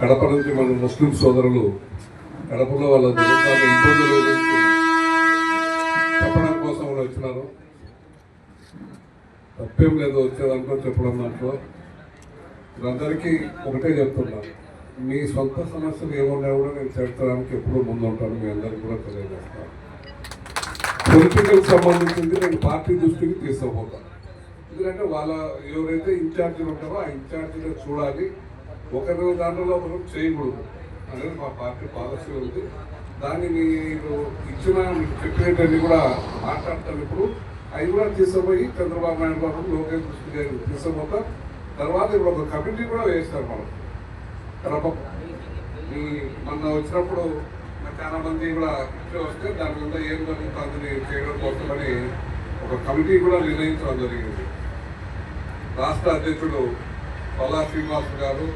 కడప నుంచి మన ముస్లిం సోదరులు కడపలో వాళ్ళ జరుగుతున్న ఇబ్బందులు గురించి చెప్పడం కోసం కూడా వచ్చినారు. తప్పేం లేదు వచ్చేదాంట్లో చెప్పడం దాంట్లో. అందరికీ ఒకటే చెప్తున్నా మీ సొంత సమస్యలు ఏమున్నా కూడా నేను చేర్చడానికి ఎప్పుడూ ముందు ఉంటాను మీ అందరికీ కూడా తెలియజేస్తాను. పొలిటికల్ సంబంధించింది నేను పార్టీ దృష్టికి తీసుకుపోతాను ఎందుకంటే వాళ్ళ ఎవరైతే ఇన్ఛార్జీలు ఉంటారో ఆ ఇన్ఛార్జీని చూడాలి. ఒకరి దాంట్లో మనం చేయకూడదు. అనేది మా పార్టీ పాలసీ ఉంది. దాన్ని మీరు ఇచ్చిన మీకు కూడా మాట్లాడతాను ఇప్పుడు. అవి కూడా తీసుకుపోయి చంద్రబాబు నాయుడు బాబు లోకేష్ దృష్టి గారు తీసుకుపోతా తర్వాత ఇప్పుడు ఒక కమిటీ కూడా వేస్తారు మనం. కడప మీ మొన్న వచ్చినప్పుడు చాలామంది చాలా మంది కూడా ఇట్లా వస్తే దాని మీద ఏం జరుగుతుందని చేయడం కోసమని ఒక కమిటీ కూడా నిర్ణయించడం జరిగింది. రాష్ట్ర అధ్యక్షుడు పల్లా శ్రీనివాస్ గారు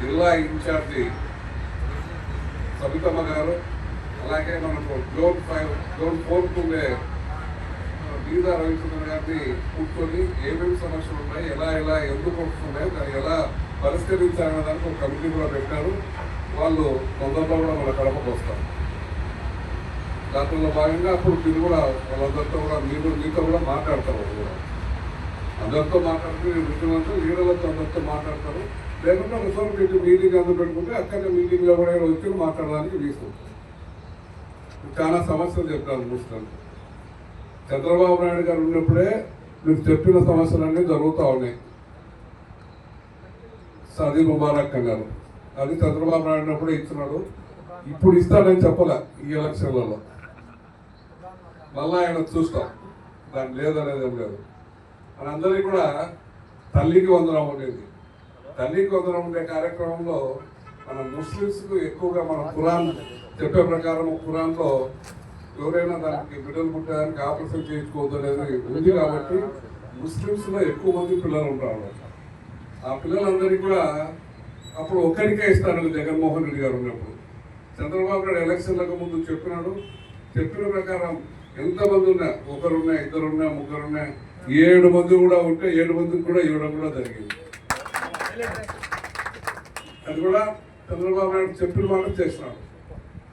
జిల్లా ఇన్ఛార్జి సబితమ్మ గారు అలాగే మనకు జోన్ ఫైవ్ జోన్ ఫోర్ ఉండే గీతా రవిచంద్ర గారిని కూర్చొని ఏమేమి సమస్యలు ఉన్నాయి ఎలా ఎలా ఎందుకు వస్తున్నాయో దాన్ని ఎలా పరిష్కరించాలనే దానికి ఒక కమిటీ కూడా పెట్టారు. వాళ్ళు తొందరలో కూడా మన కడపకు వస్తారు. దాంట్లో భాగంగా అప్పుడు మీరు కూడా వాళ్ళందరితో కూడా మీరు మీతో కూడా మాట్లాడతారు కూడా. అందరితో మాట్లాడుతూ ముఖ్యమంత్రి లీడర్లతో అందరితో మాట్లాడతారు. లేకుంటే ఒకసారి మీకు మీటింగ్ అందరూ పెట్టుకుంటే అక్కడ మీటింగ్లో కూడా వచ్చి మాట్లాడడానికి వీసుకుంటారు చాలా సమస్యలు చెప్తాను ముస్లిం. చంద్రబాబు నాయుడు గారు ఉన్నప్పుడే మీరు చెప్పిన సమస్యలన్నీ జరుగుతూ ఉన్నాయి. సదీ ముబారక్ అన్నారు. అది చంద్రబాబు నాయుడు ఉన్నప్పుడే ఇచ్చినాడు. ఇప్పుడు ఇస్తాడని చెప్పలే ఈ ఎలక్షన్లలో. మళ్ళా ఆయన చూస్తాం. దాని లేదనేది ఏం లేదు. మనందరికీ కూడా తల్లికి వందనం ఉండేది. తల్లికి వందనం ఉండే కార్యక్రమంలో మన ముస్లిమ్స్కు ఎక్కువగా మన ఖురాన్ చెప్పే ప్రకారం ఖురాన్లో ఎవరైనా దానికి బిడ్డలు పుట్టడానికి ఆపరేషన్ చేయించుకోవద్దు అనేది ఉంది కాబట్టి ముస్లిమ్స్లో ఎక్కువ మంది పిల్లలు ఉంటారు ఆ పిల్లలందరికీ కూడా అప్పుడు ఒక్కరికే ఇస్తాను జగన్మోహన్ రెడ్డి గారు ఉన్నప్పుడు. చంద్రబాబు నాయుడు ఎలక్షన్లకు ముందు చెప్పినాడు. చెప్పిన ప్రకారం ఎంతమంది ఉన్నా ఒకరున్నా ఇద్దరున్నా ముగ్గురున్నా ఏడు మంది కూడా ఉంటే ఏడు మందికి కూడా ఇవ్వడం కూడా జరిగింది. అది కూడా చంద్రబాబు నాయుడు చెప్పిన మాట చేసినాడు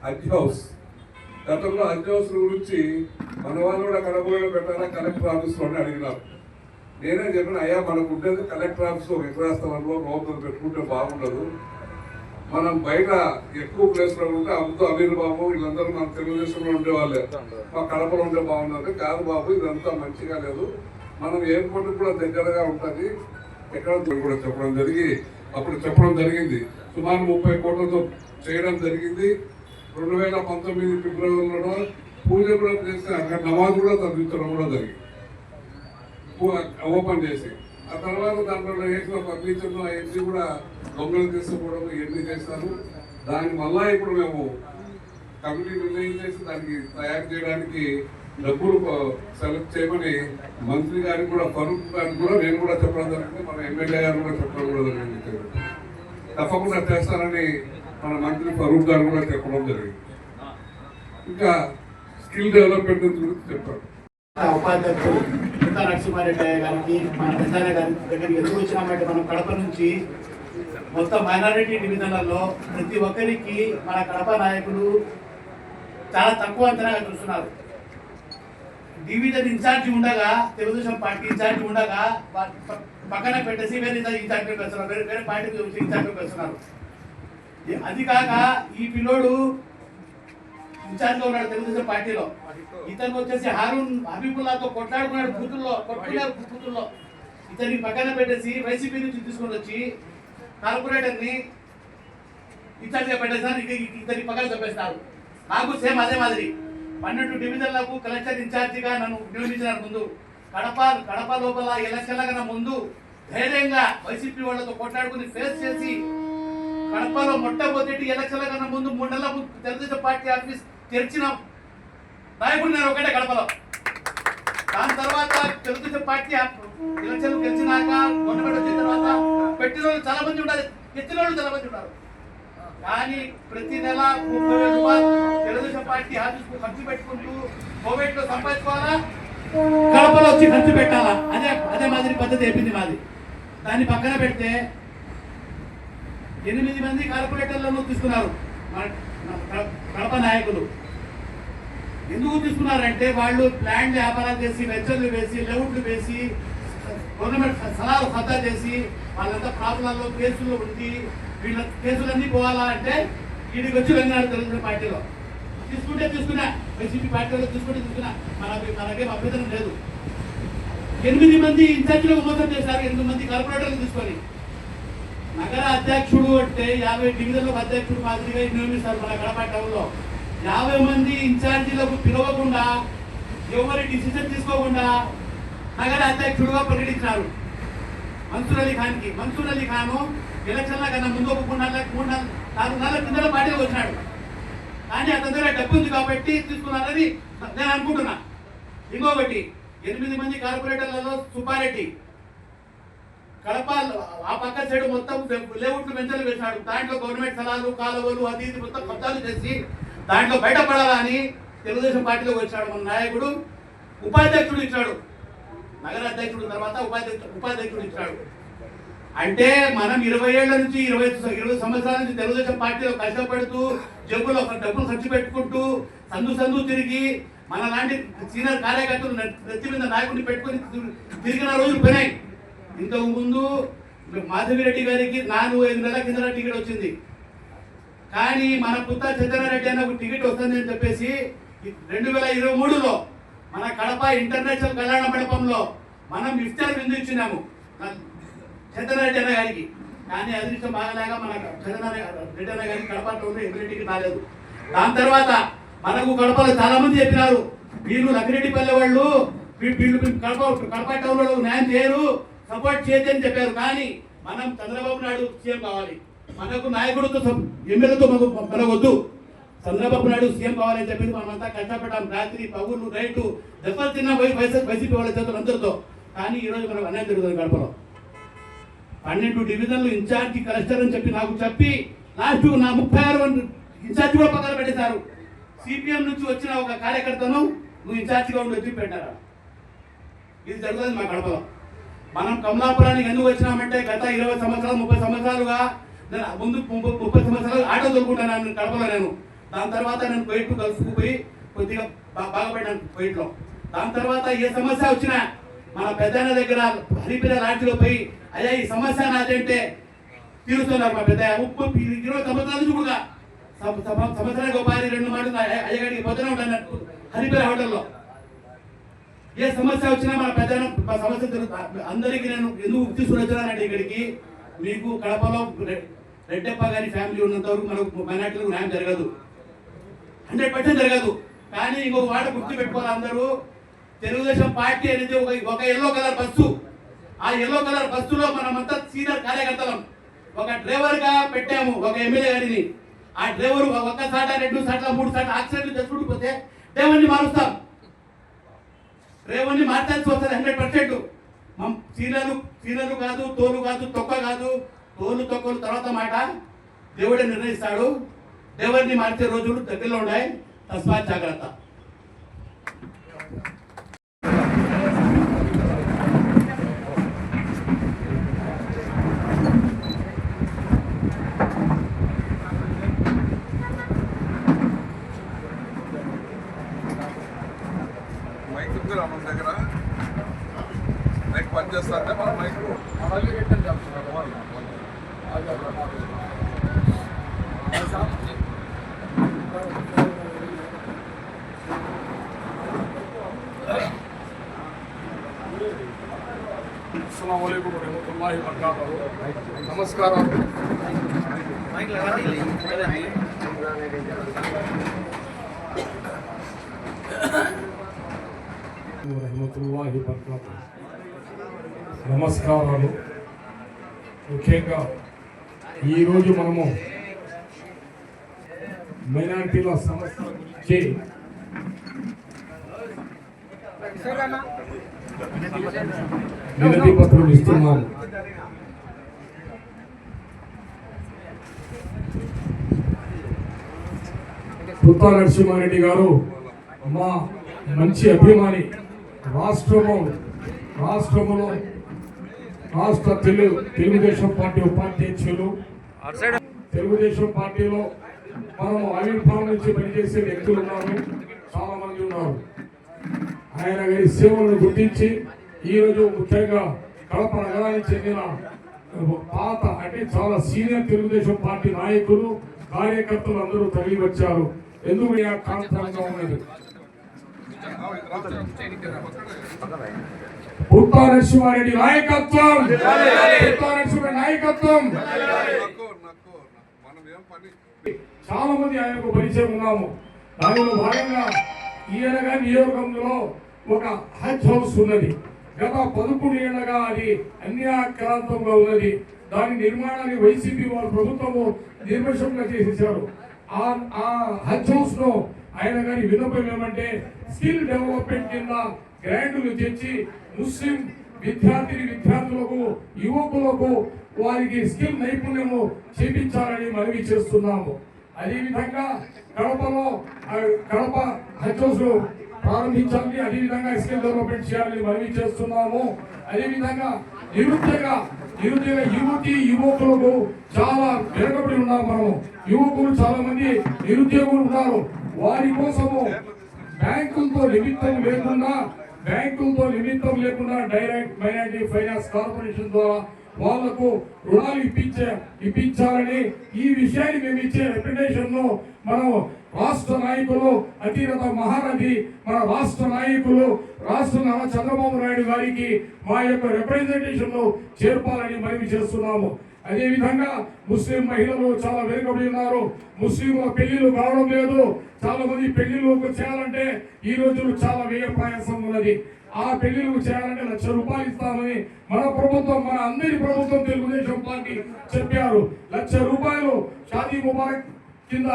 హజ్ హౌస్. గతంలో హజ్ హౌస్ గురించి మన వాళ్ళు కూడా కడపలో పెట్టారా కలెక్టర్ ఆఫీస్లో అడిగినారు. నేనే చెప్పిన అయ్యా మనకు ఉండేది కలెక్టర్ ఆఫీస్లో విక్రాస్తవంలో లోపల పెట్టుకుంటే బాగుండదు. మనం బయట ఎక్కువ ప్లేస్లో ఉంటే అమ్ముతూ అమీర్ బాబు వీళ్ళందరూ మన తెలుగుదేశంలో ఉండేవాళ్ళే. మా కడపలో ఉంటే బాగున్నది కాదు బాబు ఇదంతా మంచిగా లేదు. మనం ఎయిర్పోర్ట్ కూడా దగ్గరగా ఉంటుంది. ఎక్కడ కూడా చెప్పడం జరిగి అప్పుడు చెప్పడం జరిగింది. సుమారు ముప్పై కోట్లతో చేయడం జరిగింది. రెండు వేల పంతొమ్మిది ఫిబ్రవరిలో పూజ కూడా చేస్తే అక్కడ నమాజ్ కూడా చదివించడం కూడా జరిగింది. ఓపెన్ చేసి. ఆ తర్వాత దాంట్లో వేసిన ఫర్నిచర్లు అవన్నీ కూడా దొంగలు తీసుకోవడం ఇవన్నీ చేస్తారు. దాని మళ్ళా ఇప్పుడు మేము కమిటీ నిర్ణయం చేసి దానికి తయారు చేయడానికి డబ్బులు సెలెక్ట్ చేయమని మంత్రి గారికి కూడా ఫరూక్ గారికి కూడా నేను కూడా చెప్పడం జరిగింది. మన ఎమ్మెల్యే గారు కూడా చెప్పడం కూడా జరిగింది. తప్పకుండా చేస్తారని మన మంత్రి ఫరూక్ గారు కూడా చెప్పడం జరిగింది. ఇంకా స్కిల్ డెవలప్మెంట్ గురించి చెప్పారు. ఉపాధ్యక్షులు మిగతా నరసింహారెడ్డి గారికి మన గారి దగ్గరికి ఎందుకు వచ్చినామంటే మనం కడప నుంచి మొత్తం మైనారిటీ డివిజన్లలో ప్రతి ఒక్కరికి మన కడప నాయకులు చాలా తక్కువ అంచనాగా చూస్తున్నారు. డివిజన్ ఇన్ఛార్జి ఉండగా తెలుగుదేశం పార్టీ ఇన్ఛార్జి ఉండగా పక్కన పెట్టేసి వేరే ఇన్ఛార్జి పెడుతున్నారు వేరే వేరే పార్టీ ఇన్ఛార్జి పెడుతున్నారు అది కాక ఈ పిల్లోడు ఇన్ఛార్జ్లో ఉన్నాడు తెలుగుదేశం పార్టీలో. ఇతను వచ్చేసి హారూన్ హబీబుల్లాతో కొట్లాడుకున్నాడు బూతుల్లో కొట్టుకున్నాడు బూతుల్లో ఇతన్ని పక్కన పెట్టేసి వైసీపీ నుంచి తీసుకొని వచ్చి కార్పొరేటర్ని ఇన్ఛార్జ్గా పెట్టేసి పెట్టేసారు ఇతని పక్కన చెప్పేస్తారు నాకు సేమ్ అదే మాదిరి. పన్నెండు డివిజన్లకు కలెక్టర్ ఇన్ఛార్జిగా నన్ను నియమించినారు ముందు. కడప కడప లోపల ఎలక్షన్ల కన్నా ముందు ధైర్యంగా వైసీపీ వాళ్ళతో కొట్లాడుకుని ఫేస్ చేసి కడపలో మొట్టమొదటి ఎలక్షన్ల కన్నా ముందు మూడు నెలల ముందు తెలుగుదేశం పార్టీ ఆఫీస్ తెరిచిన నాయకుడు నేను ఒకటే కడపలో. దాని తర్వాత తెలుగుదేశం పార్టీ ఎలక్షన్లు గెలిచినాక మొన్నబెట్టి వచ్చిన తర్వాత పెట్టిన వాళ్ళు చాలా మంది ఉండాలి. ఎత్తిన వాళ్ళు చాలా మంది ఉన్నారు. కానీ ప్రతి నెల ముప్పై వేల రూపాయలు తెలుగుదేశం పార్టీ ఆఫీస్కు ఖర్చు పెట్టుకుంటూ కోవిడ్లో సంపాదించుకోవాలా? కడపలో వచ్చి ఖర్చు పెట్టాలా? అదే అదే మాదిరి పద్ధతి అయిపోయింది మాది. దాన్ని పక్కన పెడితే ఎనిమిది మంది కార్పొరేటర్లను తీసుకున్నారు. కడప నాయకులు. ఎందుకు తీసుకున్నారంటే వాళ్ళు ప్లాంట్ వ్యాపారాలు చేసి వెచ్చర్లు వేసి లెవుట్లు వేసి గవర్నమెంట్ సలహాలు ఖతా చేసి వాళ్ళంతా ప్రాబ్లంలో కేసులు ఉండి వీళ్ళ కేసులన్నీ పోవాలా అంటే వీడికి వచ్చి వెళ్ళినాడు తెలుగుదేశం పార్టీలో. తీసుకుంటే తీసుకున్నా. వైసీపీ పార్టీలో తీసుకుంటే తీసుకున్నా. మన మనకేం అభ్యంతరం లేదు. ఎనిమిది మంది ఇన్ఛార్జీలకు మోసం చేశారు. ఎనిమిది మంది కార్పొరేటర్లు తీసుకొని. నగర అధ్యక్షుడు అంటే యాభై డివిజన్లకు అధ్యక్షుడు మాదిరిగా నియమిస్తారు మన కడప టౌన్లో? యాభై మంది ఇన్ఛార్జీలకు పిలవకుండా ఎవరి డిసిజన్ తీసుకోకుండా నగర అధ్యక్షుడుగా ప్రకటించారు మన్సూర్ అలీ ఖాన్కి. మన్సూర్ అలీ ఖాను ఎలక్షన్ల కన్నా ముందు ఒక మూడు నాలుగు మూడు నెలల నాలుగు నెలల కిందల పార్టీలో వచ్చినాడు. కానీ అతని దగ్గర డబ్బు ఉంది కాబట్టి తీసుకున్నారని నేను అనుకుంటున్నా. ఇంకొకటి ఎనిమిది మంది కార్పొరేటర్లలో సుబ్బారెడ్డి కడప ఆ పక్క సైడ్ మొత్తం లేఅవుట్లు మెంచలు వేశాడు. దాంట్లో గవర్నమెంట్ స్థలాలు కాలువలు అది ఇది మొత్తం కబ్జాలు చేసి దాంట్లో బయటపడాలని తెలుగుదేశం పార్టీలోకి వచ్చాడు మన నాయకుడు. ఉపాధ్యక్షుడు ఇచ్చాడు. నగర అధ్యక్షుడు తర్వాత ఉపాధ్యక్షుడు ఉపాధ్యక్షుడు ఇచ్చాడు. అంటే మనం ఇరవై ఏళ్ళ నుంచి ఇరవై ఇరవై సంవత్సరాల నుంచి తెలుగుదేశం పార్టీలో కష్టపడుతూ జబ్బులో డబ్బులు ఖర్చు పెట్టుకుంటూ సందు సందు తిరిగి మన లాంటి సీనియర్ కార్యకర్తలు నెత్తి మీద నాయకుడిని పెట్టుకొని తిరిగిన రోజులు పోయినాయి ఇంతకు ముందు మాధవిరెడ్డి గారికి నాలుగు ఐదు నెలల కింద టికెట్ వచ్చింది. కానీ మన పుత్త చంద్రారెడ్డి అన్న ఒక టికెట్ వస్తుంది అని చెప్పేసి రెండు వేల ఇరవై మూడులో మన కడప ఇంటర్నేషనల్ కళ్యాణ మండపంలో మనం ఇఫ్తార్ విందు ఇచ్చినాము. చంద్రారెడ్డి అన్న గారికి కానీ అదృష్టం బాగలేక మన చంద్రారెడ్డి అన్న గారికి కడప టౌన్లో ఎమ్మెల్యేకి రాలేదు దాని తర్వాత మనకు కడపలో చాలా మంది చెప్పినారు. వీళ్ళు లక్కిరెడ్డిపల్లె వాళ్ళు వీళ్ళు కడప కడప టౌన్లో న్యాయం చేయరు సపోర్ట్ చేయదని చెప్పారు. కానీ మనం చంద్రబాబు నాయుడు సీఎం కావాలి. మనకు నాయకుడితో ఎమ్మెల్యేతో మనకు మనకు చంద్రబాబు నాయుడు సీఎం కావాలని చెప్పేసి మనమంతా కష్టపడ్డాం. రాత్రి పగులు రైటు దెబ్బలు తిన్న వైసీపీ వాళ్ళ చేతులు అందరితో. కానీ ఈ రోజు మనకు అన్యాయం జరుగుతుంది గడపలో పన్నెండు డివిజన్లు ఇన్ఛార్జి కలెక్టర్ అని చెప్పి నాకు చెప్పి లాస్ట్ నా ముప్పై ఆరు మంది ఇన్ఛార్జి కూడా పక్కన పెట్టేశారు. సిపిఎం నుంచి వచ్చిన ఒక కార్యకర్తను నువ్వు ఇన్ఛార్జిగా ఉండి వచ్చి పెట్టారా. ఇది జరుగుతుంది మా కడపలో మనం కమలాపురానికి ఎందుకు వచ్చినామంటే గత ఇరవై సంవత్సరాలు ముప్పై సంవత్సరాలుగా నేను ముందు ముప్పై ముప్పై సంవత్సరాలు ఆటో తోలుకుంటాను కడపలో నేను. దాని తర్వాత నేను కోయిట్కు కలుసుకుపోయి కొద్దిగా బా- బాగుపడ్డాను కోయిట్లో దాని తర్వాత ఏ సమస్య వచ్చినా మన పెద్దన్న దగ్గర హరిపిర లాంటిలో పోయి అయ్యా ఈ సమస్య నాదంటే తీరుస్తున్నారు మా పెద్ద ముప్పై ఇరవై సంవత్సరాలు కూడా సంవత్సరానికి ఒక పారి రెండు మాటలు అయ్యగాడికి పొద్దున ఉంటాను హరిపిర హోటల్లో. ఏ సమస్య వచ్చినా మన పెద్ద మా సమస్య అందరికీ నేను ఎందుకు తీసుకుని వచ్చానంటే ఇక్కడికి మీకు కడపలో రెడ్డప్ప గారి ఫ్యామిలీ ఉన్నంత వరకు మనకు మైనార్టీలకు న్యాయం జరగదు. హండ్రెడ్ పర్సెంట్ జరగదు. కానీ ఇంకొక వాడ గుర్తు పెట్టుకోవాలి అందరూ. తెలుగుదేశం పార్టీ అనేది ఒక ఒక ఎల్లో కలర్ బస్సు. ఆ ఎల్లో కలర్ బస్సులో మనమంతా సీనియర్ కార్యకర్తలం. ఒక డ్రైవర్గా పెట్టాము ఒక ఎమ్మెల్యే గారిని. ఆ డ్రైవర్ ఒక్క సాట రెండు సాట్ల మూడు సాట్ల యాక్సిడెంట్లు చేసుకుంటూ పోతే డ్రైవర్ని మారుస్తాం. డ్రైవర్ని మార్చాల్సి వస్తుంది హండ్రెడ్ పర్సెంట్. సీనియర్లు సీనియర్లు కాదు తోలు కాదు తొక్క కాదు. తోలు తొక్కలు తర్వాత మాట. దేవుడే నిర్ణయిస్తాడు. దేవుడిని మార్చే రోజులు దగ్గరలో ఉన్నాయి తస్మాత్ జాగ్రత్త మైక్ ఉంది రా మన దగ్గర మైక్ పని చేస్తా అంటే మన మైక్ అస్సలం వాలేకుమ్ వరహమతుల్లాహి వబరకాతుహు నమస్కారం. నమస్కారాలు. ముఖ్యంగా ఈరోజు మనము మైనార్టీల సమస్య గురించి వినతి పత్రం ఇస్తున్నాము. పుత్తా నరసింహారెడ్డి గారు మా మంచి అభిమాని. రాష్ట్రము రాష్ట్రములో రాష్ట్ర తెలుగు తెలుగుదేశం పార్టీ ఉపాధ్యక్షులు. తెలుగుదేశం పార్టీలో మనము ఆవిర్భావం నుంచి పనిచేసే వ్యక్తులు ఉన్నారు చాలా మంది ఉన్నారు. ఆయన గారి సేవలను గుర్తించి ఈరోజు ముఖ్యంగా కడప నగరానికి చెందిన పాత అంటే చాలా సీనియర్ తెలుగుదేశం పార్టీ నాయకులు కార్యకర్తలు అందరూ తరలి వచ్చారు ఎందుకు ఈ కాంతంగా ఉన్నది? పుత్తా నరసింహారెడ్డి నాయకత్వం! పుత్తా నరసింహారెడ్డి నాయకత్వం! చాలా మంది ఆయనకు పరిచయం ఉన్నాము. దానిలో భాగంగా ఈయనగా నియోగంలో ఒక హజ్ హౌస్ ఉన్నది. గత పదకొండు ఏళ్ళగా అది అన్యాక్రాంతంగా ఉన్నది. దాని నిర్మాణాన్ని వైసీపీ వారు ప్రభుత్వము నిర్లక్ష్యంగా చేసేసారు ఆ ఆ హజ్ హౌస్లో ఆయన గారి విన్నపం ఏమంటే స్కిల్ డెవలప్మెంట్ కింద గ్రాంట్లు తెచ్చి ముస్లిం విద్యార్థిని విద్యార్థులకు యువకులకు వారికి స్కిల్ నైపుణ్యము చేపించాలని మనవి చేస్తున్నాము. అదేవిధంగా కడపలో కడప హజ్ హౌస్ ప్రారంభించాలని అదేవిధంగా స్కిల్ డెవలప్మెంట్ చేయాలని మనవి చేస్తున్నాము. అదేవిధంగా నిరుద్యోగ నిరుద్యోగ యువతి యువకులకు చాలా వెనకబడి ఉన్నాము మనము. యువకులు చాలా మంది నిరుద్యోగులు ఉన్నారు. వారి కోసము బ్యాంకులతో నిమిత్తం లేకుండా బ్యాంకులతో నిమిత్తం లేకుండా డైరెక్ట్ మైనారిటీ ఫైనాన్స్ కార్పొరేషన్ ద్వారా వాళ్ళకు రుణాలు ఇప్పించే ఇప్పించాలని ఈ విషయాన్ని మేము ఇచ్చే రిప్రజెంటేషన్ను మనం రాష్ట్ర నాయకులు అతిరథ మహారథి మన రాష్ట్ర నాయకులు రాష్ట్ర నారా చంద్రబాబు నాయుడు గారికి మా యొక్క రిప్రజెంటేషన్ను చేర్పాలని మనవి చేస్తున్నాము. అదే విధంగా ముస్లిం మహిళలు చాలా వెనుకబడి ఉన్నారు. ముస్లింల పెళ్ళిలు కావడం లేదు. చాలా మంది పెళ్ళిలోకి చేయాలంటే ఈ రోజు చాలా వ్యయ ప్రయాసం ఉన్నది. ఆ పెళ్ళిళ్ళు చేయాలంటే లక్ష రూపాయలు ఇస్తామని మన ప్రభుత్వం మన అందరి ప్రభుత్వం తెలుగుదేశం పార్టీ చెప్పారు. లక్ష రూపాయలు షాదీ ముబారక్ కింద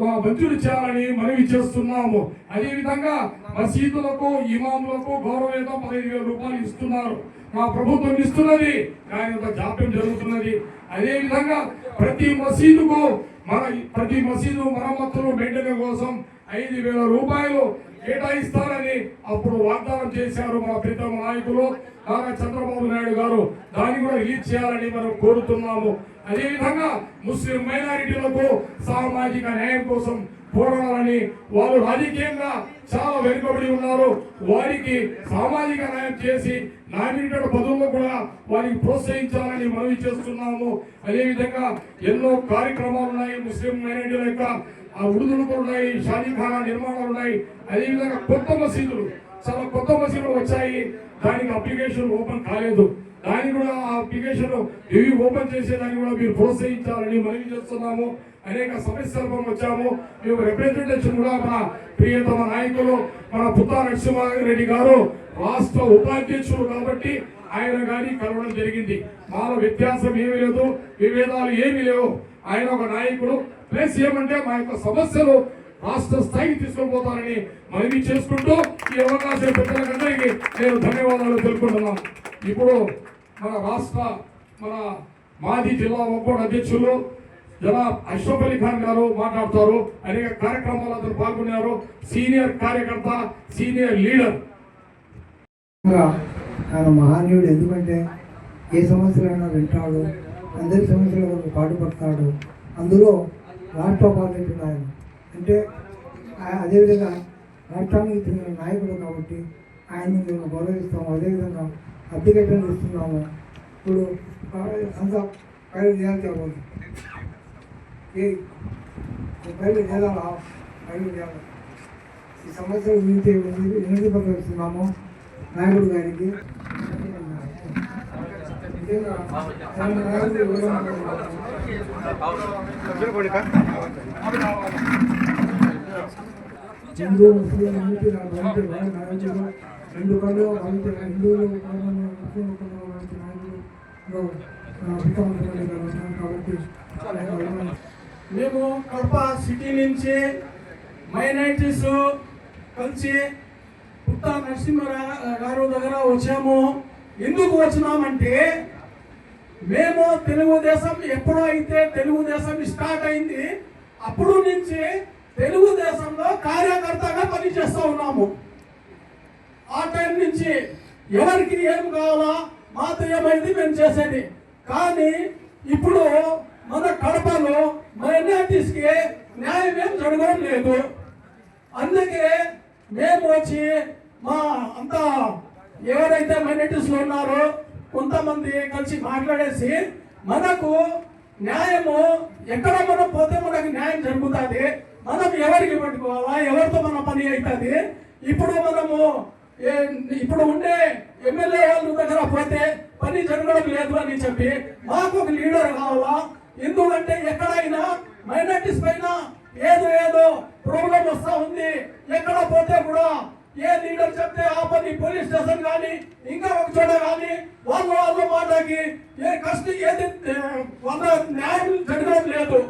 మంజూరు చేయాలని మనవి చేస్తున్నాము. అదే విధంగా మసీదులకు ఇమాములకు గౌరవేతం పదిహేను వేల రూపాయలు ఇస్తున్నారు. మా ప్రభుత్వం ఇస్తున్నది కానీ జాప్యం జరుగుతున్నది. అదేవిధంగా ప్రతి మసీదుకు మన ప్రతి మసీదు మరమ్మతులు మెయింటెనెన్స్ కోసం ఐదు వేల రూపాయలు కేటాయిస్తారని అప్పుడు వాగ్దానం చేశారు మా ప్రీతమ నాయకులు నారా చంద్రబాబు నాయుడు గారు. దాన్ని కూడా రిలీజ్ చేయాలని మనం కోరుతున్నాము. అదేవిధంగా ముస్లిం మైనారిటీలకు సామాజిక న్యాయం కోసం పోరాడాలని వాళ్ళు రాజకీయంగా చాలా వెనుకబడి ఉన్నారు. వారికి సామాజిక న్యాయం చేసి నామినేటెడ్ పదవుల్లో కూడా వారికి ప్రోత్సహించాలని మనవి చేస్తున్నాము. అదేవిధంగా ఎన్నో కార్యక్రమాలు ఉన్నాయి. ముస్లిం మైనారిటీల యొక్క ఆ ఉడుదులు ఉన్నాయి. షాదీఖానా నిర్మాణాలు ఉన్నాయి. అదేవిధంగా కొత్త మసీదులు. చాలా కొత్త మసీదులు వచ్చాయి. దానికి అప్లికేషన్ ఓపెన్ కాలేదు. దాన్ని కూడా ఆ అప్లికేషన్ ఇవి ఓపెన్ చేసేదాన్ని కూడా మీరు ప్రోత్సహించాలని మనవి చేస్తున్నాము. అనేక సమస్యలతో వచ్చాము. మేము రిప్రజెంటేషన్ కూడా మన ప్రియతమ నాయకులు మన పుత్తా నరసింహారెడ్డి గారు రాష్ట్ర ఉపాధ్యక్షులు కాబట్టి ఆయన గారి కలవడం జరిగింది. మాలో వ్యత్యాసం ఏమీ లేదు విభేదాలు ఏమీ లేవు. ఆయన ఒక నాయకుడు. ప్లస్ ఏమంటే మా యొక్క సమస్యలు రాష్ట్ర స్థాయికి తీసుకొని పోతారని మనవి చేసుకుంటూ ఈ అవకాశం పెద్దలందరికీ నేను ధన్యవాదాలు తెలుపుకుంటున్నాను. ఇప్పుడు మన రాష్ట్ర మన మాజీ జిల్లా ఒక్కోడు అధ్యక్షులు ఎలా అష్రఫ్ అలీ ఖాన్ గారు మాట్లాడతారు. అనేక కార్యక్రమాలు అతను పాల్గొన్నారు. సీనియర్ కార్యకర్త సీనియర్ లీడర్. ఆయన మహానీయుడు ఎందుకంటే ఏ సమస్యలైనా వింటాడు అందరి సమస్యల కొరకు పాటుపడతాడు. అందులో రాష్ట్ర ఉపాధ్యక్షుడు ఆయన. అంటే ఆ- అదేవిధంగా రాష్ట్రానికి చెందిన నాయకుడు కాబట్టి ఆయన్ని మేము గౌరవిస్తాము. అదేవిధంగా అప్లికేషన్ ఇస్తున్నాము ఇప్పుడు ఆ, అంత చేయాలి చెప్పదు ఏ ఈ పైలు చేయాలా పైలు చేయాలి ఈ సమస్య గురించి ఎనిమిది పత్రం ఇస్తున్నాము నాయకుడు గారికి. హిందూ ముస్లిం అన్నిటి నాకు రెండు కళ్ళు హిందువులు ముస్లిం నాయకులు. కాబట్టి మేము కడప సిటీ నుంచి మైనార్టీస్ కలిసి పుత్తా నరసింహ గారు దగ్గర వచ్చాము. ఎందుకు వచ్చినామంటే మేము తెలుగుదేశం ఎప్పుడో అయితే తెలుగుదేశం స్టార్ట్ అయింది అప్పుడు నుంచి తెలుగుదేశంలో కార్యకర్తగా పనిచేస్తూ ఉన్నాము. ఆ టైం నుంచి ఎవరికి ఏం కావాలా మాతో ఏమైంది మేము చేసేది. కానీ ఇప్పుడు మన కడపలో మైనార్టీస్కి న్యాయం ఏం జరగడం లేదు. అందుకే మేము వచ్చి మా అంత ఎవరైతే మైనార్టీస్లో ఉన్నారో కొంతమంది కలిసి మాట్లాడేసి మనకు న్యాయము ఎక్కడ మనం పోతే మనకు న్యాయం జరుగుతుంది? మనం ఎవరికి పట్టుకోవాలా? ఎవరితో మన పని అవుతుంది? ఇప్పుడు మనము ఏ- ఇప్పుడు ఉండే ఎమ్మెల్యే వాళ్ళ దగ్గర పోతే పని జరగడం లేదు అని చెప్పి మాకు ఒక లీడర్ కావాలా? ఎందుకంటే ఎక్కడైనా మైనార్టీస్ పైన ఏదో ఏదో ప్రాబ్లం వస్తా ఉంది. ఎక్కడ పోతే కూడా ఏ లీడర్ చెప్తే ఆ పని పోలీస్ స్టేషన్ కానీ ఇంకా ఒక చోట కానీ వాళ్ళు వాళ్ళ మాటకి ఏ కష్టం ఏది వాళ్ళ న్యాయం జరగడం లేదు.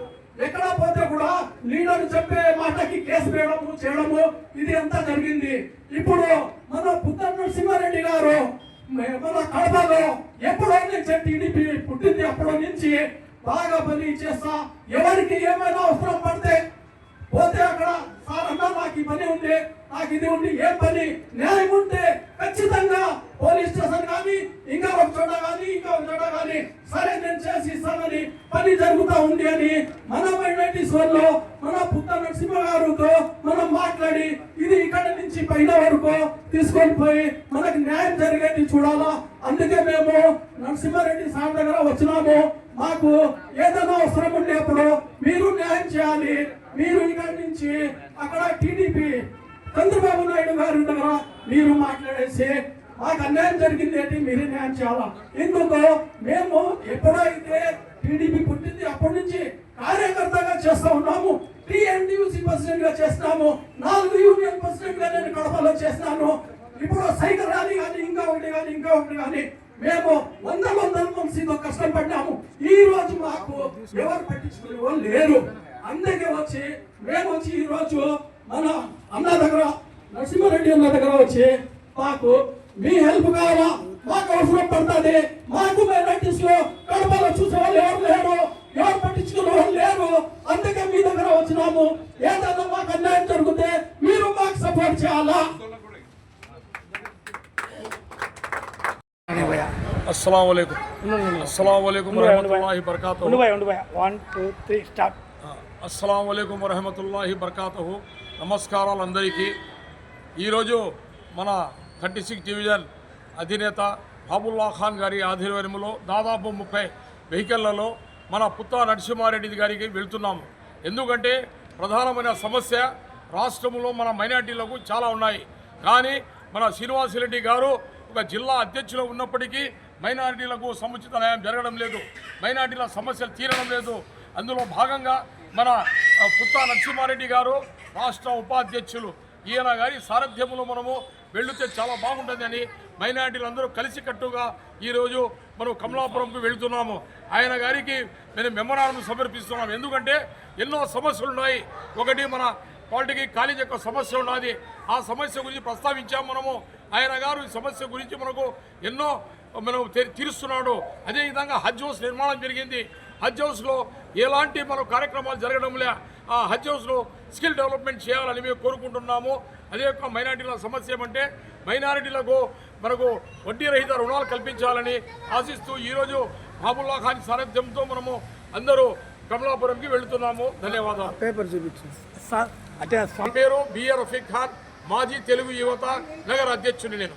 ఎక్కడ పోతే కూడా లీడర్ చెప్పే మాటకి కేసు వేయడము చేయడము ఇది అంతా జరిగింది. ఇప్పుడు మన పుత్ర నరసింహారెడ్డి గారు మన కడపలో ఎప్పుడో నుంచి టీడీపీ పుట్టింది అప్పటి నుంచి బాగా పని చేస్తా. ఎవరికి ఏమైనా అవసరం పడితే పోతే అక్కడ సారన్నా నాకు ఈ పని ఉంది. నాకు ఇది ఉంది. ఏం పని? న్యాయం ఉంటే ఖచ్చితంగా పోలీస్ స్టేషన్ కానీ ఇంకా ఒక చోట కానీ ఇంకా ఒక చోట కానీ సరే నేను చేసి ఇస్తానని పని జరుగుతూ ఉంది అని మన మైనార్టీస్ వాళ్ళు మన పుత్త నరసింహ గారితో మనం మాట్లాడి ఇది ఇక్కడ నుంచి పైన వరకు తీసుకొని పోయి మనకు న్యాయం జరిగేది చూడాలా. అందుకే మేము నరసింహారెడ్డి సార్ దగ్గర వచ్చినాము. మాకు ఏదైనా అవసరం ఉండేప్పుడు మీరు న్యాయం చేయాలి. మీరు ఇక్కడి నుంచి అక్కడ టీడీపీ చంద్రబాబు నాయుడు గారి దగ్గర మీరు మాట్లాడేసి మాకు అన్యాయం జరిగింది ఏంటి? మీరే న్యాయం చేయాలా? ఎందుకు? మేము ఎప్పుడైతే టీడీపీ పుట్టింది అప్పటి నుంచి కార్యకర్తగా చేస్తా ఉన్నాము. టీఎన్టీయూసీ ప్రెసిడెంట్గా చేస్తున్నాము. నాలుగు యూనియన్ ప్రెసిడెంట్గా నేను కడపలో చేస్తున్నాను. ఇప్పుడు సైకిల్ ర్యాలీ కానీ ఇంకా ఒకటి కానీ ఇంకా ఒకటి కానీ మేము వంద వందల మందితో కష్టపడ్డాము. ఈ రోజు మాకు ఎవరు పట్టించుకునే వాళ్ళు లేరు. అందుకే వచ్చి మేము వచ్చి ఈ రోజు మన అన్న దగ్గర నరసింహారెడ్డి అన్న దగ్గర వచ్చి మాకు మీ హెల్ప్ కావాలా మాకు అవసరం పడుతుంది. మాకు మైనార్టీస్లో కడపలో చూసే వాళ్ళు ఎవరు లేరు. ఎవరు పట్టించుకునే వాళ్ళు లేరు. అందుకే మీ దగ్గర వచ్చినాము. ఏదైనా మాకు అన్యాయం జరిగితే మీరు మాకు సపోర్ట్ చేయాలా? నమస్కారాలు అందరికీ ఈరోజు మన థర్టీ సిక్స్ డివిజన్ అధినేత బాబుల్లా ఖాన్ గారి ఆధ్వర్యంలో దాదాపు ముప్పై వెహికల్లలో మన పుత్తా నరసింహారెడ్డి గారికి వెళ్తున్నాము. ఎందుకంటే ప్రధానమైన సమస్య రాష్ట్రంలో మన మైనార్టీలకు చాలా ఉన్నాయి. కానీ మన శ్రీనివాసరెడ్డి గారు ఒక జిల్లా అధ్యక్షులు ఉన్నప్పటికీ మైనారిటీలకు సముచిత న్యాయం జరగడం లేదు. మైనారిటీల సమస్యలు తీరడం లేదు. అందులో భాగంగా మన పుత్తా నరసింహారెడ్డి గారు రాష్ట్ర ఉపాధ్యక్షులు ఈయన గారి సారథ్యంలో మనము వెళితే చాలా బాగుంటుందని మైనారిటీలందరూ కలిసికట్టుగా ఈరోజు మనం కమలాపురంకు వెళుతున్నాము. ఆయన గారికి మేము మెమరాలను సమర్పిస్తున్నాము ఎందుకంటే ఎన్నో సమస్యలు ఉన్నాయి ఒకటి మన పాలిటికి కాలేజ్ యొక్క సమస్య ఉన్నది. ఆ సమస్య గురించి ప్రస్తావించాము మనము. ఆయన గారు ఈ సమస్య గురించి మనకు ఎన్నో మనం తీరుస్తున్నాడు. అదేవిధంగా హజ్ హౌస్ నిర్మాణం జరిగింది. హజ్ హౌస్లో ఎలాంటి మన కార్యక్రమాలు జరగడం లే ఆ హజ్ హౌస్లో స్కిల్ డెవలప్మెంట్ చేయాలని మేము కోరుకుంటున్నాము. అదే యొక్క మైనారిటీల సమస్య ఏమంటే మైనారిటీలకు మనకు వడ్డీ రహిత రుణాలు కల్పించాలని ఆశిస్తూ ఈరోజు బాబుల్లా ఖాన్ సారథ్యంతో మనము అందరూ కమలాపురంకి వెళుతున్నాము. ధన్యవాదాలు. పేపర్ చూపించు. సార్ అంటే పేరు బిఆర్ రఫీక్ ఖాన్. మాజీ తెలుగు యువత నగర అధ్యక్షుని నేను.